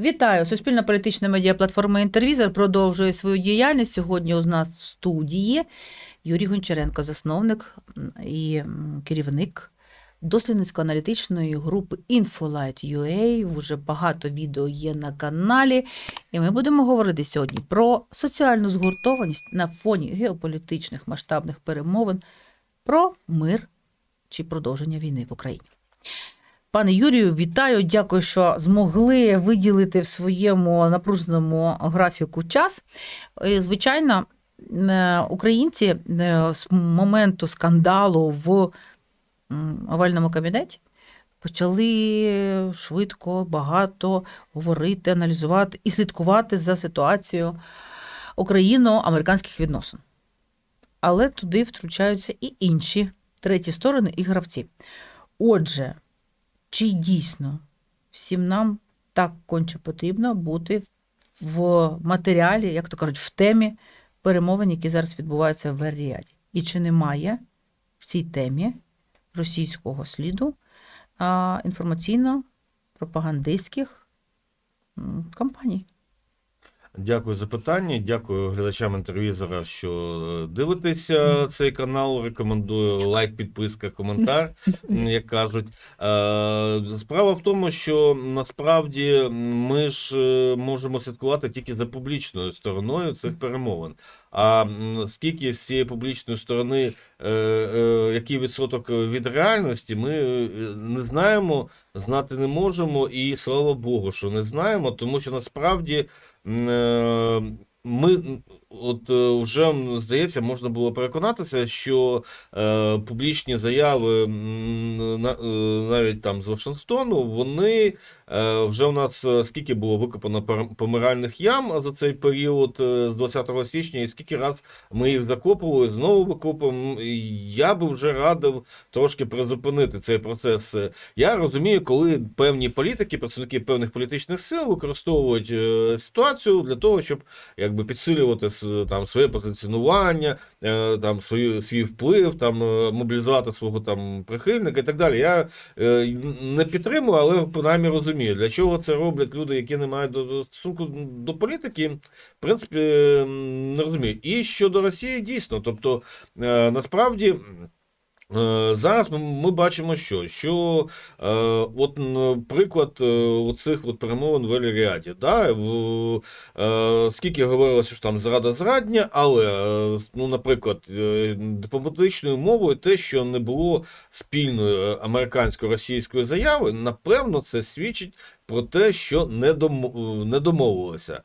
Вітаю! Суспільна політична медіаплатформа Інтервізор продовжує свою діяльність. Сьогодні у нас в студії Юрій Гончаренко, засновник і керівник дослідницько-аналітичної групи InfoLight.ua. Вже багато відео є на каналі. І ми будемо говорити сьогодні про соціальну згуртованість на фоні геополітичних масштабних перемовин, про мир чи продовження війни в Україні. Пане Юрію, вітаю. Дякую, що змогли виділити в своєму напруженому графіку час. Звичайно, е, українці е, з моменту скандалу в овальному кабінеті почали швидко, багато говорити, аналізувати і слідкувати за ситуацією україно-американських відносин. Але туди втручаються і інші треті сторони і гравці. Отже, чи дійсно всім нам так конче потрібно бути в матеріалі, як то кажуть, в темі перемовин, які зараз відбуваються в Ер-Ріаді? І чи немає в цій темі російського сліду інформаційно-пропагандистських кампаній? Дякую за питання. Дякую глядачам інтервізора, що е, дивитеся цей канал. Рекомендую лайк, підписка, коментар, як кажуть. Е, Справа в тому, що насправді ми ж е, можемо слідкувати тільки за публічною стороною цих перемовин. А скільки з цієї публічної сторони, е, е, який відсоток від реальності, ми е, не знаємо, знати не можемо, і слава Богу, що не знаємо, тому що насправді. Е, Ми от е, вже здається, можна було переконатися, що е, публічні заяви на, е, навіть там з Вашингтону, вони е, вже у нас е, скільки було викопано помиральних ям за цей період з 20 січня, і скільки раз ми їх закопували, знову викопуємо. Я би вже радив трошки призупинити цей процес. Я розумію, коли певні політики, представники певних політичних сил використовують ситуацію для того, щоб якби підсилювати там своє позиціонування, е, там свою свій вплив, там е, мобілізувати свого там прихильника і так далі. Я е, не підтримую, але принаймні розумію, для чого це роблять люди, які не мають стосунку до політики. В принципі, не розумію. І щодо Росії, дійсно, тобто е, насправді. Е, Зараз ми, бачимо, що, що е, от приклад е, оцих от перемовин в Елі-Ріаді, да, е, скільки говорилося, що там зрада зрадня, але, е, ну, наприклад, дипломатичною мовою те, що не було спільної американсько-російської заяви, напевно, це свідчить про те, що не, не домовилися.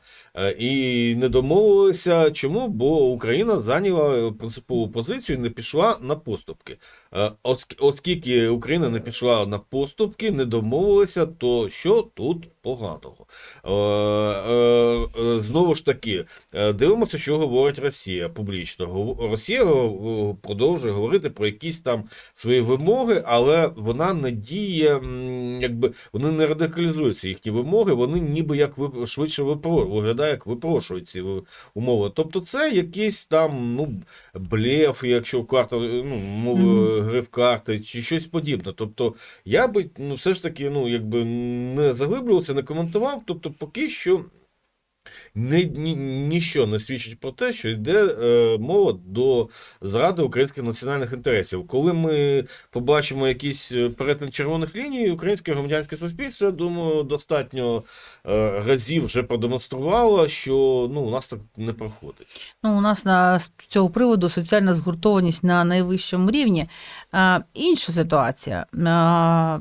І не домовилися чому? Бо Україна зайняла принципову позицію і не пішла на поступки. Е, оск- Оскільки Україна не пішла на поступки, не домовилася, то що тут поганого? Е, е, е, Знову ж таки, е, дивимося, що говорить Росія публічно. Росія е, продовжує говорити про якісь там свої вимоги, але вона не діє, якби вони не радикалізуються їхні вимоги, вони ніби як швидше випро, виглядає, як випрошують ці умови. Тобто, це якийсь там ну блеф, якщо карта, ну мови Мгм. гри в карти, чи щось подібне. Тобто, я би ну все ж таки, ну якби не заглиблювався, не коментував. Тобто, поки що. Ні, ні, ніщо не свідчить про те, що йде е, мова до зради українських національних інтересів. Коли ми побачимо якийсь е, перетин червоних ліній, українське громадянське суспільство, я думаю, достатньо е, разів вже продемонструвало, що ну, у нас так не проходить. Ну, у нас на з цього приводу соціальна згуртованість на найвищому рівні. А, інша ситуація. А,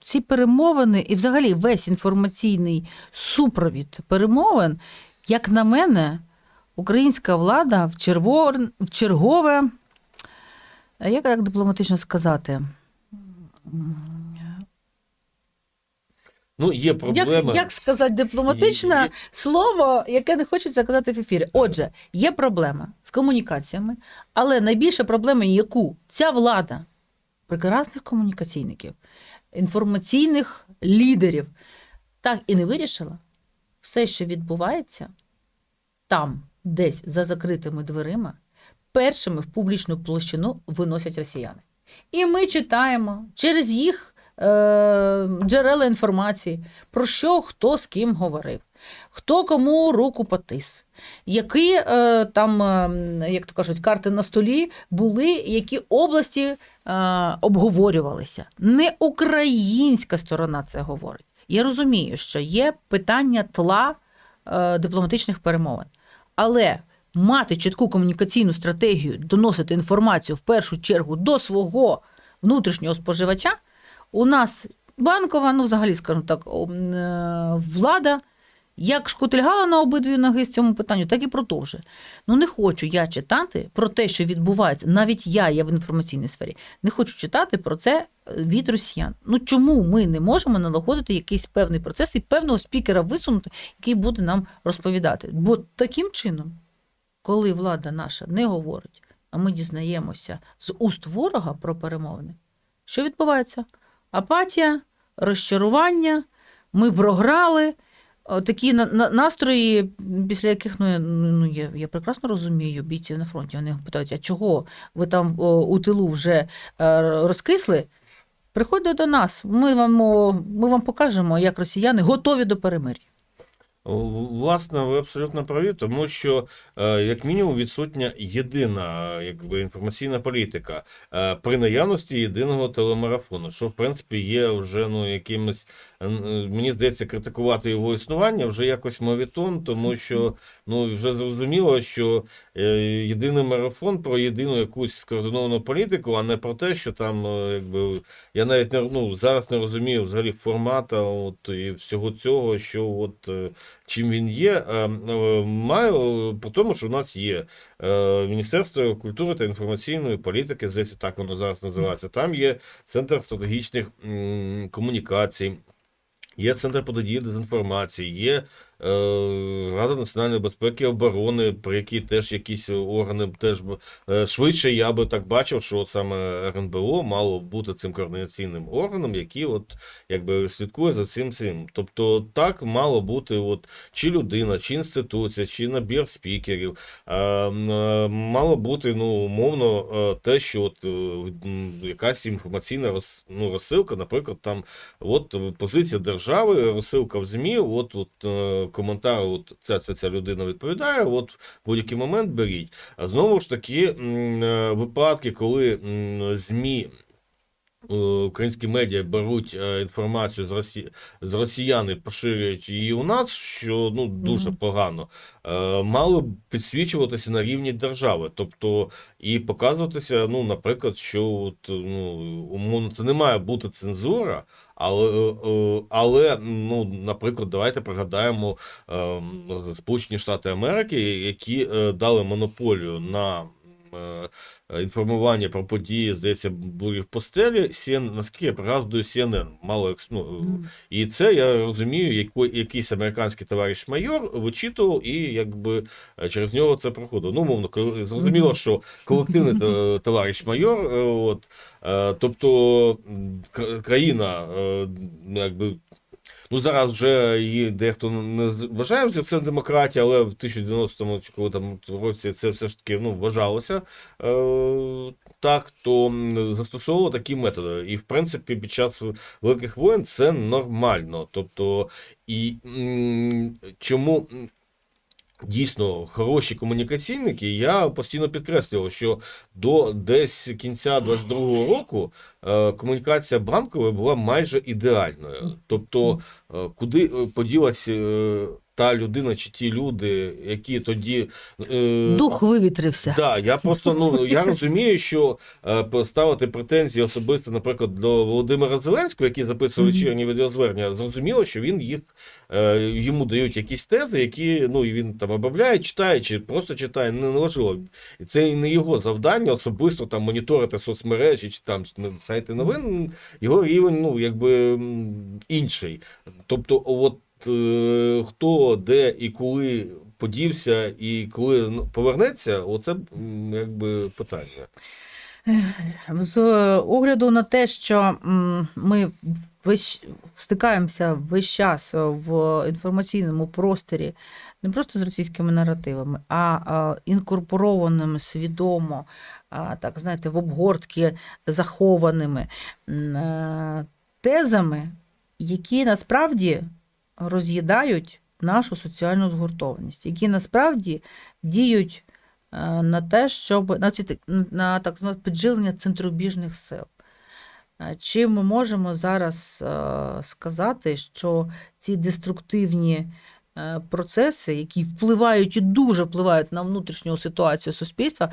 ці перемовини і взагалі весь інформаційний супровід перемовин, як на мене, українська влада в, червор... в чергове, як так дипломатично сказати? Ну, є проблеми. Як, як сказати дипломатичне Є- є- слово, яке не хочеться казати в ефірі? Отже, є проблема з комунікаціями, але найбільша проблема, яку ця влада прекрасних комунікаційників, інформаційних лідерів. Так і не вирішила, все, що відбувається там, десь за закритими дверима, першими в публічну площину виносять росіяни. І ми читаємо через їх е, джерела інформації, про що хто з ким говорив, хто кому руку потис, які е, там, е, як то кажуть, карти на столі були, які області е, обговорювалися. Не українська сторона це говорить. Я розумію, що є питання тла дипломатичних перемовин. Але мати чітку комунікаційну стратегію, доносити інформацію в першу чергу до свого внутрішнього споживача, у нас банкова, ну взагалі, скажімо так, влада. Як шкутильгала на обидві ноги з цьому питанню, так і продовжує. Ну не хочу я читати про те, що відбувається. Навіть я, я в інформаційній сфері, не хочу читати про це е, від росіян. Ну чому ми не можемо налагодити якийсь певний процес і певного спікера висунути, який буде нам розповідати? Бо таким чином, коли влада наша не говорить, а ми дізнаємося з уст ворога про перемовини, що відбувається? Апатія, розчарування, ми програли. О, Такі на- на- настрої, після яких ну, я- ну я, я прекрасно розумію бійців на фронті. Вони питають, а чого ви там у тилу вже е, розкисли? Приходьте до нас, ми вам, ми вам покажемо, як росіяни готові до перемир'я. Власне, ви абсолютно праві, тому що, е, як мінімум, відсутня єдина е, якби, інформаційна політика е, при наявності єдиного телемарафону, що в принципі є вже ну, якимось, мені здається, критикувати його існування вже якось мовітон, тому що ну, вже зрозуміло, що єдиний марафон про єдину якусь скоординовану політику, а не про те, що там, якби, я навіть не ну, зараз не розумію взагалі формата от, і всього цього, що от. Чим він є, е, е, маю по тому, що у нас є е, Міністерство культури та інформаційної політики, здається, так воно зараз називається. Там є Центр стратегічних комунікацій. Є центр протидії дезінформації, є Рада національної безпеки і оборони, при якій теж якісь органи теж е, швидше я би так бачив, що от саме РНБО мало бути цим координаційним органом, який от якби слідкує за цим цим. Тобто так мало бути, от чи людина, чи інституція, чи набір спікерів. Е, е, мало бути ну умовно е, те, що от е, якась інформаційна роз, ну, розсилка, наприклад, там от е, позиція держави, розсилка в ЗМІ, от, от е, коментар, от ця, ця, ця людина відповідає, от в будь-який момент беріть. А знову ж таки, е, випадки, коли ЗМІ. Е, Українські медіа беруть е, інформацію з Росі... з росіян і поширюють її у нас, що ну дуже погано, е, мало б підсвічуватися на рівні держави, тобто і показуватися, ну, наприклад, що от, ну, умовно, це не має бути цензура, але, але ну, наприклад, давайте пригадаємо е, Сполучені Штати Америки, які дали монополію на інформування про події, здається, бурі в постелі, CNN, наскільки я пригадую, CNN, мало ну, Мгм. і це я розумію, яко- якийсь американський товариш майор вичитував, і якби е, через нього це проходило. Ну, мовно, коли- зрозуміло, що колективний то- товариш майор, е, от, е, тобто країна, е, якби. Ну, зараз вже її дехто не вважає за це демократія, але в 1090-му коли там році це все ж таки ну, вважалося е, так, то застосовували такі методи. І в принципі під час великих воєн це нормально. Тобто, і чому. Дійсно, хороші комунікаційники, я постійно підкреслював, що до десь кінця 22-го року е, комунікація банкова була майже ідеальною. Тобто, е, куди е, поділась та людина чи ті люди, які тоді е, Дух вивітрився. Да, я просто ну я розумію, що е, поставити претензії особисто, наприклад, до Володимира Зеленського, який записував вечірні відеозвернення, зрозуміло, що він їх е, йому дають якісь тези, які ну і він там обробляє, читає, чи просто читає, не важливо. І це не його завдання особисто там моніторити соцмережі чи там сайти новин. Його рівень, ну якби інший. Тобто, от хто де і коли подівся, і коли ну, повернеться, оце якби питання. З огляду на те, що ми весь, стикаємося весь час в інформаційному просторі не просто з російськими наративами, а, а інкорпорованими свідомо, так знаєте, в обгортки захованими. е, тезами, які насправді роз'їдають нашу соціальну згуртованість, які насправді діють е, на те, щоб на, ці, на так зване підживлення центробіжних сил. Е, Чи ми можемо зараз е, сказати, що ці деструктивні процеси, які впливають і дуже впливають на внутрішню ситуацію суспільства,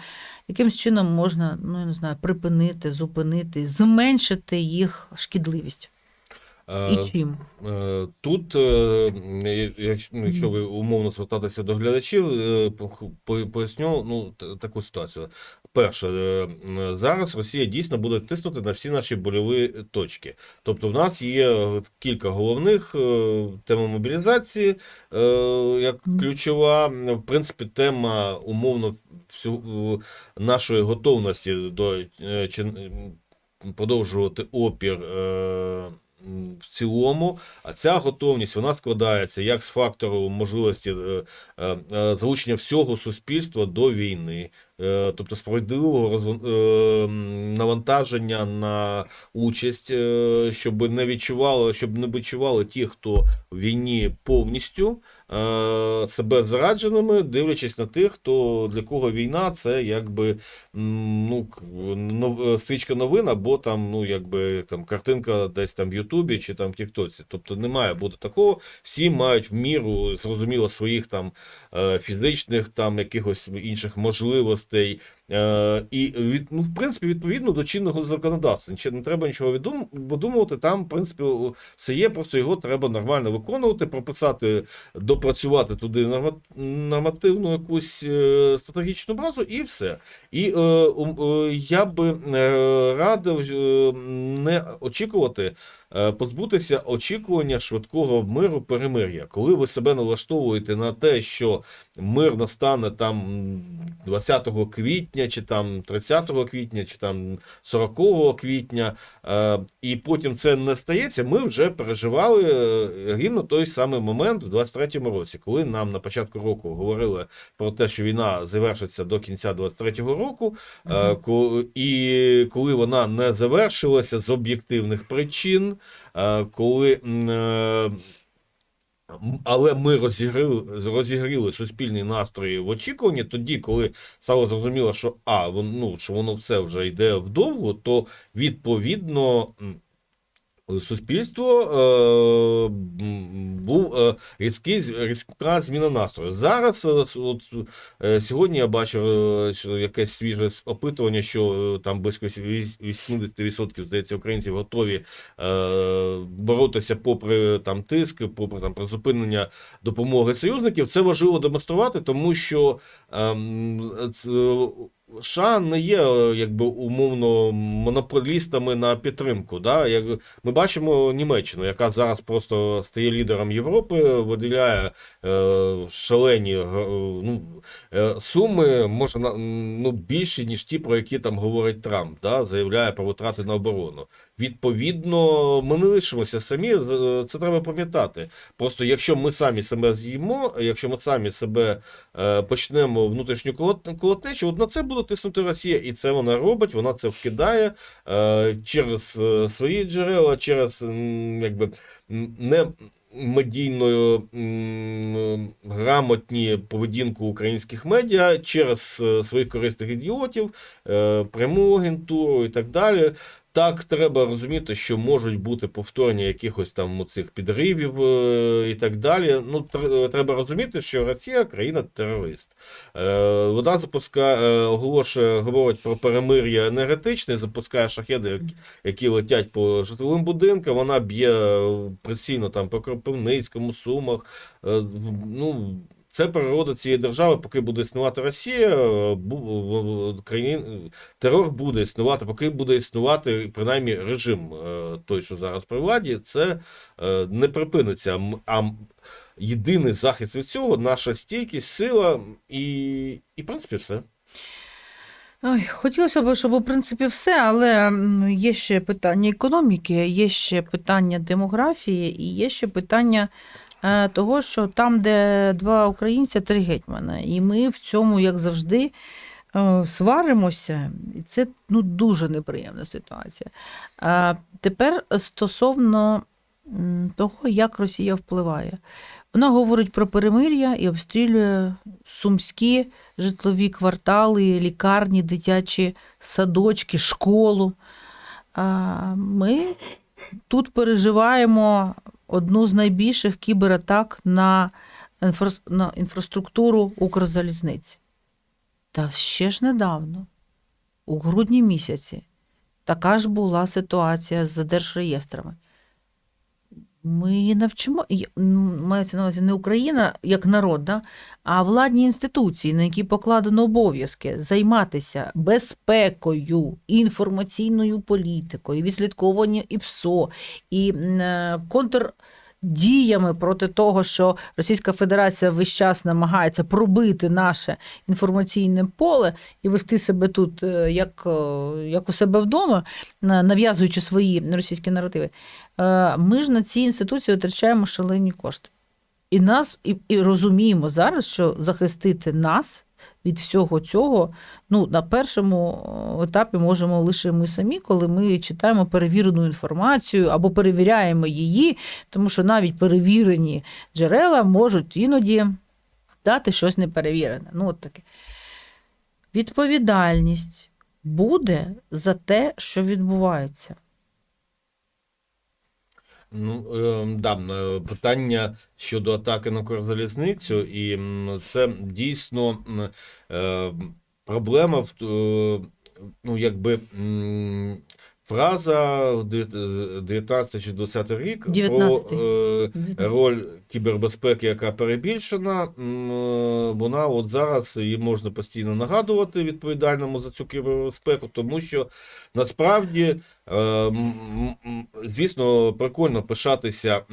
якимсь чином можна, ну не знаю, припинити, зупинити, зменшити їх шкідливість? Е, І чим? Е, Тут, е, якщо, ну, ви умовно звертатися до глядачів, по- по- поясню ну, таку ситуацію. Перше, зараз Росія дійсно буде тиснути на всі наші больові точки. Тобто, в нас є кілька головних тема мобілізації, як ключова. В принципі, тема умовно всю, нашої готовності до продовжувати опір. В цілому, а ця готовність вона складається як з фактору можливості е, е, е, залучення всього суспільства до війни, тобто справедливого навантаження на участь, щоб не відчувало, щоб не відчували ті, хто в війні повністю себе зрадженими, дивлячись на тих, хто для кого війна це якби ну, нов- стрічка новин, або там, ну, якби там картинка десь там в Ютубі чи там в Тіктоці. Тобто не має бути такого. Всі мають в міру, зрозуміло, своїх там е, фізичних, там якихось інших можливостей. Е, і від, ну, в принципі, відповідно до чинного законодавства. Нічого не треба нічого видумувати. Там, в принципі, все є, просто його треба нормально виконувати, прописати, допрацювати туди норма- нормативну якусь е, стратегічну базу, і все. І е, е, я би е, радив не очікувати, позбутися очікування швидкого миру перемир'я. Коли ви себе налаштовуєте на те, що мир настане там м, 20 квітня, чи там 30 квітня, чи там 40 квітня, е, і потім це не стається, ми вже переживали е, рівно той самий момент у 23-му році, коли нам на початку року говорили про те, що війна завершиться до кінця 23-го року, е, ко- і коли вона не завершилася з об'єктивних причин, е, коли. е, Але ми розігріли, розігріли суспільні настрої в очікуванні тоді, коли стало зрозуміло, що а, вон, ну, що воно все вже йде вдовго, то відповідно суспільство е, був е, різкий, різка зміна настрою. Зараз е, от, е, сьогодні я бачив е, що якесь свіже опитування, що е, там близько віс- 80% здається українців готові е, боротися попри там тиск, попри там призупинення допомоги союзників. Це важливо демонструвати, тому що ем, ц- США не є е, якби умовно монополістами на підтримку. Да? Як ми бачимо Німеччину, яка зараз просто стає лідером Європи, виділяє е, шалені е, ну, е, суми, може ну, більші, ніж ті, про які там говорить Трамп, да? заявляє про витрати на оборону. Відповідно, ми не лишимося самі, це треба пам'ятати. Просто якщо ми самі себе з'їмо, якщо ми самі себе е, почнемо внутрішню колотнечу, от на це буде тиснути Росія, і це вона робить, вона це вкидає е, через е, свої джерела, через якби не медійною грамотні поведінку українських медіа через е, своїх корисних ідіотів, е, пряму агентуру і так далі. Так, треба розуміти, що можуть бути повторення якихось там цих підривів е, і так далі. Ну, тр- треба розуміти, що Росія країна-терорист. Е, Вона запускає, е, оголошує, говорить про перемир'я енергетичне, запускає шахеди, які- летять по житловим будинкам. Вона б'є прицільно там по Кропивницькому, Сумах. Ну, це природа цієї держави, поки буде існувати Росія, е, в- в- терор буде існувати, поки буде існувати принаймні режим е, той, що зараз при владі, це е, не припиниться. А єдиний захист від цього наша стійкість, сила і, і в принципі, все. Ой, хотілося б, щоб у принципі все, але є ще питання економіки, є ще питання демографії і є ще питання е, того, що там, де два українця, три гетьмана. І ми в цьому, як завжди, е, сваримося, і це ну, дуже неприємна ситуація. А тепер стосовно того, як Росія впливає. Вона говорить про перемир'я і обстрілює сумські житлові квартали, лікарні, дитячі садочки, школу. Ми тут переживаємо одну з найбільших кібератак на, на інфраструктуру Укрзалізниці. Та ще ж недавно, у грудні місяці, така ж була ситуація з держреєстрами. Ми навчимо, мається на увазі не Україна як народ, да? а владні інституції, на які покладено обов'язки займатися безпекою, інформаційною політикою, відслідковуванням ІПСО і м, контрдіями проти того, що Російська Федерація весь час намагається пробити наше інформаційне поле і вести себе тут е, як, е, як у себе вдома, нав'язуючи свої російські наративи. Е, Ми ж на ці інституції витрачаємо шалені кошти. І нас і, і розуміємо зараз, що захистити нас від всього цього, ну на першому е, етапі можемо лише ми самі, коли ми читаємо перевірену інформацію або перевіряємо її, тому що навіть перевірені джерела можуть іноді дати щось неперевірене. Ну, от таке. Відповідальність буде за те, що відбувається. Ну, е, да, е, питання щодо атаки на Укрзалізницю, і це дійсно е, проблема в е, ну, якби фраза в дев'ят- 19 чи 20 рік 19-й. про е, роль кібербезпеки, яка перебільшена, е, вона от зараз її можна постійно нагадувати відповідальному за цю кібербезпеку, тому що насправді, е, звісно, прикольно пишатися е,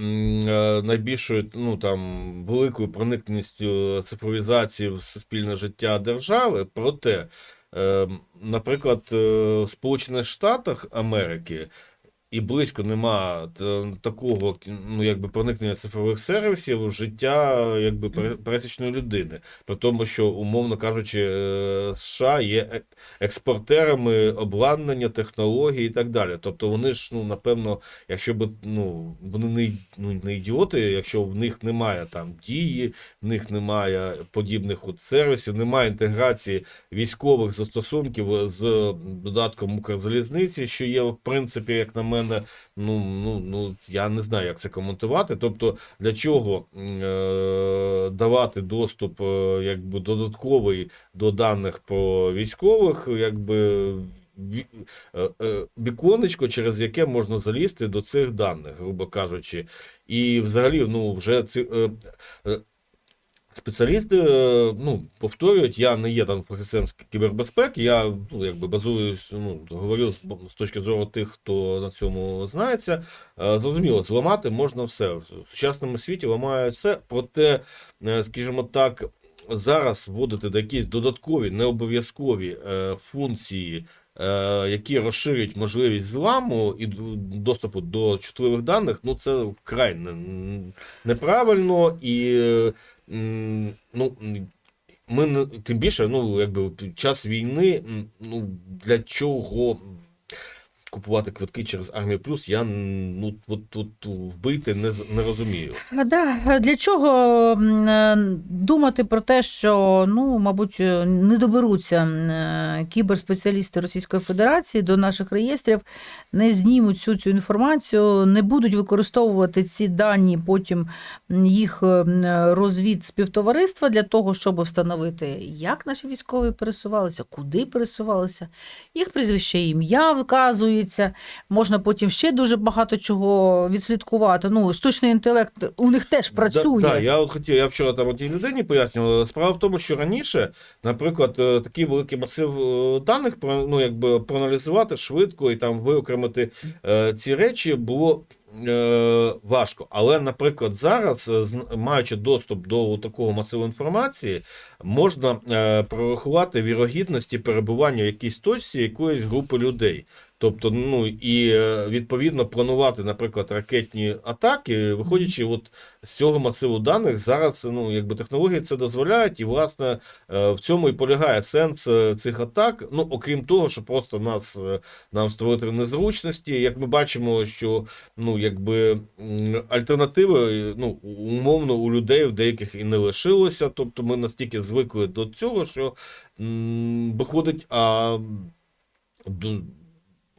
найбільшою ну, там, великою проникненістю цифровізації в суспільне життя держави, проте, е, наприклад, е, в Сполучених Штатах Америки і близько нема такого ну, якби проникнення цифрових сервісів в життя якби пересічної людини. При тому, що, умовно кажучи, е, США є е- експортерами обладнання, технологій і так далі. Тобто вони ж, ну, напевно, якщо б ну, вони не, ну, не ідіоти, якщо в них немає там дії, в них немає подібних от сервісів, немає інтеграції військових застосунків з додатком Укрзалізниці, що є, в принципі, як на мене, ну, ну, ну я не знаю, як це коментувати. Тобто, для чого е, давати доступ е, якби додатковий до даних про військових, якби. е, е, Віконечко, через яке можна залізти до цих даних, грубо кажучи, і взагалі, ну вже ці е, Спеціалісти, е, ну, повторюють, я не є там фахівцем з кібербезпеки, я ну, якби базуюсь, ну, говорю з, з точки зору тих, хто на цьому знається. Е, Зрозуміло, зламати можна все. В сучасному світі ламають все, проте, е, скажімо так, зараз вводити якісь додаткові, необов'язкові е, функції, які розширюють можливість зламу і доступу до чутливих даних, ну це вкрай неправильно і. Ну, ми тим більше, ну, якби під час війни, ну, для чого купувати квитки через Армію Плюс, я ну, от, тут вбити не, не розумію. Да, для чого е, думати про те, що ну, мабуть, е, не доберуться е, кіберспеціалісти Російської Федерації до наших реєстрів, не знімуть всю цю інформацію, не будуть використовувати ці дані, потім їх розвід співтовариства для того, щоб встановити, як наші військові пересувалися, куди пересувалися, їх прізвище ім'я вказується. Можна потім ще дуже багато чого відслідкувати. Ну, штучний інтелект у них теж працює. Да, да, я от хотів, я вчора там одній людині пояснював. Справа в тому, що раніше, наприклад, е, такий великий масив е, даних ну, якби проаналізувати швидко і там виокремити е, ці речі було. Важко, але, наприклад, зараз, маючи доступ до такого масиву інформації, можна прорахувати вірогідності перебування в якійсь точці якоїсь групи людей. Тобто, ну і е, відповідно планувати, наприклад, ракетні атаки, виходячи от з цього масиву даних, зараз ну якби технології це дозволяють, і власне е, в цьому і полягає сенс е, цих атак. Ну окрім того, що просто нас нам створити незручності. Як ми бачимо, що ну якби альтернативи, ну умовно у людей в деяких і не лишилося. Тобто ми настільки звикли до цього, що м, виходить, а.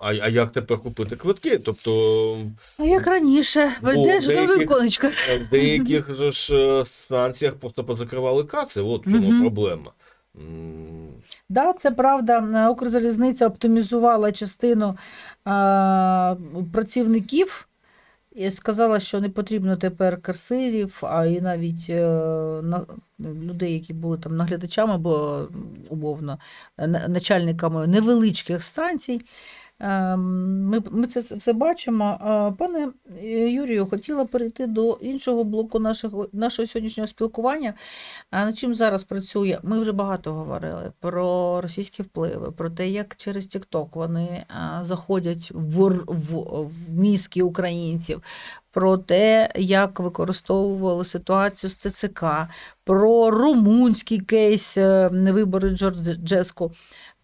А, а як тепер купити квитки? Тобто А як раніше, Бо ведеш деяких- на віконечко. е, в деяких же ж е, станціях просто позакривали каси. От в чому Мгм. проблема. Да, це правда. Е, Укрзалізниця оптимізувала частину а, працівників і сказала, що не потрібно тепер касирів, а і навіть е, на, людей, які були там наглядачами, або умовно начальниками невеличких станцій. Е, Ми, ми це все бачимо. Пане е, Юрію, хотіла перейти до іншого блоку нашого, нашого сьогоднішнього спілкування. А над чим зараз працює? Ми вже багато говорили про російські впливи, про те, як через TikTok вони заходять в, в, в мізки українців, про те, як використовували ситуацію з ТЦК, про румунський кейс е, вибори Джорджеску,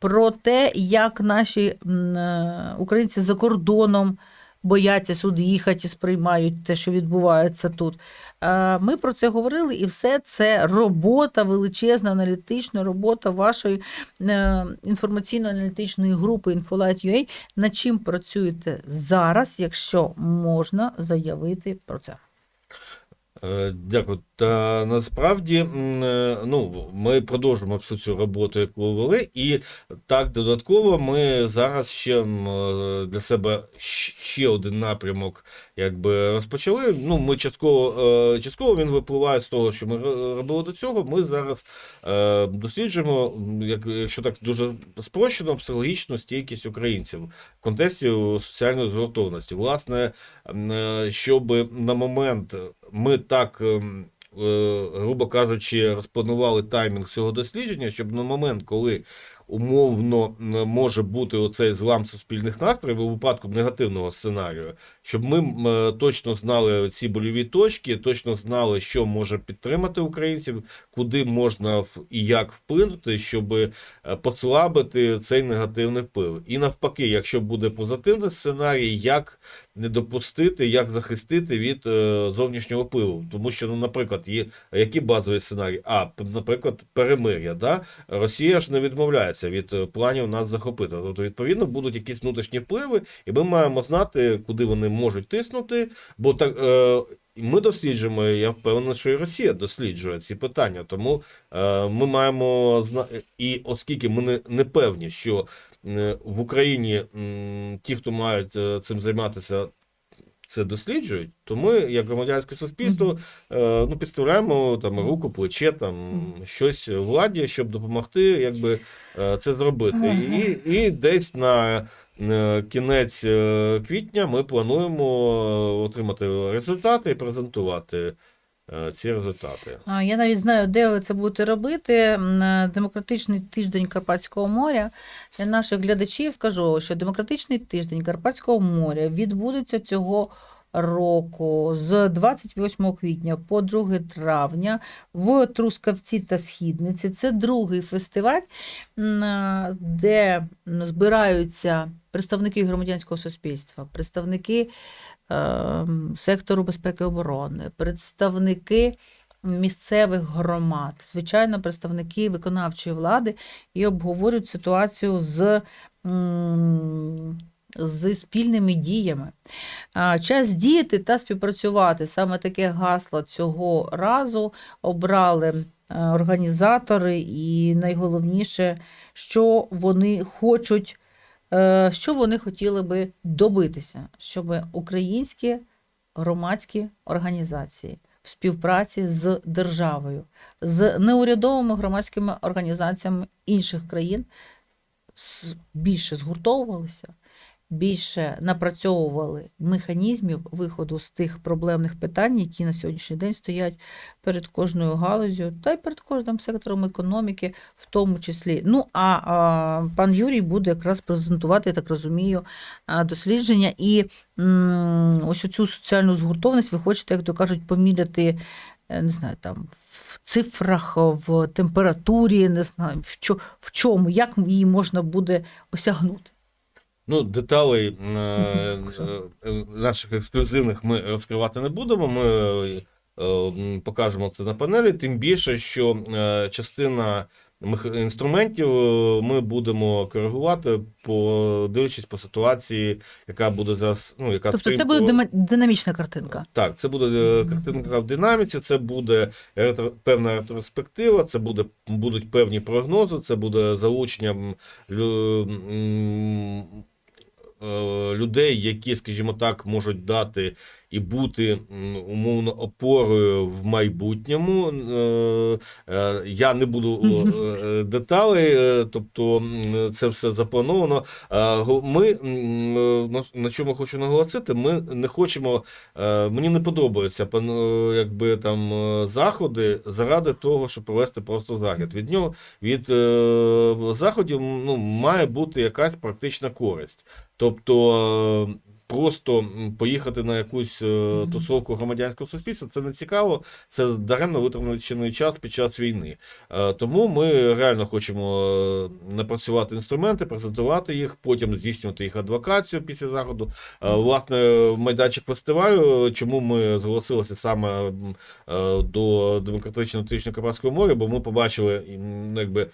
про те, як наші е, українці за кордоном бояться сюди їхати і сприймають те, що відбувається тут. Е, Ми про це говорили, і все це робота, величезна аналітична робота вашої е, інформаційно-аналітичної групи Infolight.ua. Над чим працюєте зараз, якщо можна заявити про це? Е, Дякую. Та насправді е, ну, ми продовжуємо всю цю роботу, яку вели, і так додатково ми зараз ще е, для себе ще один напрямок якби розпочали. Ну, ми частково, частково він випливає з того, що ми робили до цього. Ми зараз досліджуємо, як, якщо так дуже спрощено, психологічну стійкість українців в контексті соціальної згуртованості. Власне, щоб на момент ми так, ем, е, грубо кажучи, розпланували таймінг цього дослідження, щоб на момент, коли умовно може бути оцей злам суспільних настроїв у випадку негативного сценарію, щоб ми е, точно знали ці больові точки, точно знали, що може підтримати українців, куди можна і як вплинути, щоб е, послабити цей негативний вплив. І навпаки, якщо буде позитивний сценарій, як не допустити, як захистити від е, зовнішнього впливу. Тому що, ну, наприклад, є які базові сценарії? А, наприклад, перемир'я. Да? Росія ж не відмовляється від е, планів нас захопити. Тобто, відповідно, будуть якісь внутрішні впливи, і ми маємо знати, куди вони можуть тиснути, бо так. Е, ми досліджуємо, я впевнений, що і Росія досліджує ці питання. Тому е, ми маємо зна... і оскільки ми не, не певні, що е, в Україні м, ті, хто мають е, цим займатися, це досліджують, то ми, як громадянське суспільство, е, ну, підставляємо там руку, плече, там щось владі, щоб допомогти, якби е, це зробити. І, і десь на кінець е, квітня ми плануємо е, отримати результати і презентувати е, ці результати. Я навіть знаю, де ви це будете робити. Демократичний тиждень Карпатського моря. Для наших глядачів скажу, що Демократичний тиждень Карпатського моря відбудеться цього року з 28 квітня по 2 травня в Трускавці та Східниці. Це другий фестиваль, де збираються представники громадянського суспільства, представники е, сектору безпеки і оборони, представники місцевих громад, звичайно, представники виконавчої влади і обговорюють ситуацію з, м, з спільними діями. Час діяти та співпрацювати. Саме таке гасло цього разу обрали е, організатори, і найголовніше, що вони хочуть, е, що вони хотіли би добитися, щоб українські громадські організації в співпраці з державою, з неурядовими громадськими організаціями інших країн більше згуртовувалися більше напрацьовували механізмів виходу з тих проблемних питань, які на сьогоднішній день стоять перед кожною галузю та й перед кожним сектором економіки, в тому числі. Ну а, а пан Юрій буде якраз презентувати, я так розумію, дослідження. І м, ось цю соціальну згуртованість ви хочете, як то кажуть, поміряти, е, не знаю, там. В цифрах, в температурі, не знаю, в, чо, в чому, як її можна буде осягнути. Ну, деталей е, е, наших ексклюзивних ми розкривати не будемо. Ми е, покажемо це на панелі. Тим більше, що е, частина інструментів е, ми будемо коригувати, по дивлячись по ситуації, яка буде зараз. Ну, яка Тобто це буде динамічна картинка. Так, це буде картинка в динаміці, це буде ретро, певна ретроспектива, це буде, будуть певні прогнози, це буде залучення лю, людей, які, скажімо так, можуть дати і бути умовно опорою в майбутньому. Е, е, Я не буду е, деталей, тобто це все заплановано. Ми на- чому хочу наголосити, ми не хочемо. Мені не подобаються якби там заходи заради того, щоб провести просто захід. Від нього від заходів ну, має бути якась практична користь. Тобто. Просто поїхати на якусь е, тусовку громадянського суспільства це не цікаво, це даремно витрачений час під час війни. Е, Тому ми реально хочемо е, напрацювати інструменти, презентувати їх, потім здійснювати їх адвокацію після заходу. Власне, майданчик фестивалю, чому ми зголосилися саме до демократичного тижня Карпатського моря, бо ми побачили якби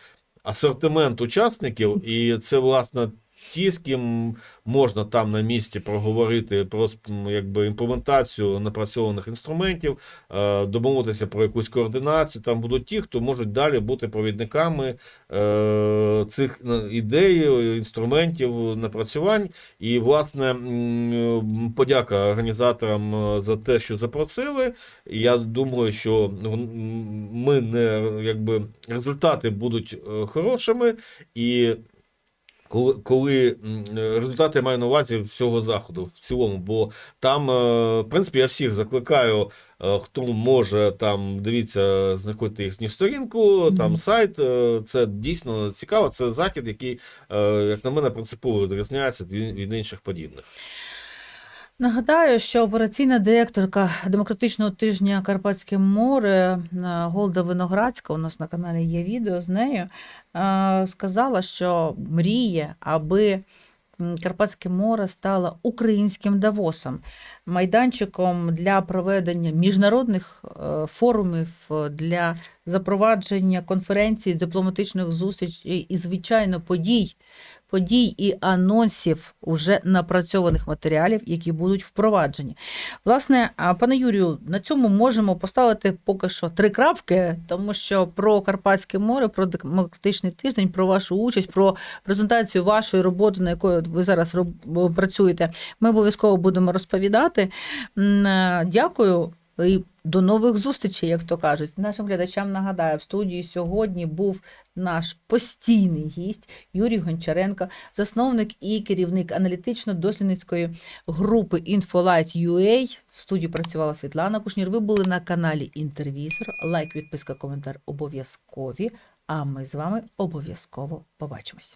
асортимент учасників, і це власне. Ті, з ким можна там на місці проговорити про якби, імплементацію напрацьованих інструментів, е, домовитися про якусь координацію. Там будуть ті, хто можуть далі бути провідниками е, цих е, ідей, інструментів, напрацювань. І, власне, подяка організаторам за те, що запросили. Я думаю, що ми не якби результати будуть хорошими і. Коли, коли результати я маю на увазі всього заходу в цілому, бо там, е, в принципі, я всіх закликаю, е, хто може там дивіться, знаходити їхню сторінку, там сайт. е, Це дійсно цікаво. Це захід, який, як на мене, принципово відрізняється від, від інших подібних. Нагадаю, що операційна директорка демократичного тижня Карпатське море е, Голда Виноградська, у нас на каналі є відео з нею, е, сказала, що мріє, аби Карпатське море стало українським Давосом, майданчиком для проведення міжнародних е, форумів, для запровадження конференцій, дипломатичних зустрічей і, звичайно, подій подій і анонсів уже напрацьованих матеріалів, які будуть впроваджені. Власне, пане Юрію, на цьому можемо поставити поки що три крапки, тому що про Карпатське море, про демократичний тиждень, про вашу участь, про презентацію вашої роботи, на якої ви зараз працюєте, ми обов'язково будемо розповідати. Дякую. До нових зустрічей, як то кажуть. Нашим глядачам нагадаю, в студії сьогодні був наш постійний гість Юрій Гончаренко, засновник і керівник аналітично-дослідницької групи InfoLight.ua. В студії працювала Світлана Кушнір. Ви були на каналі Інтервізор. Лайк, підписка, коментар обов'язкові. А ми з вами обов'язково побачимось.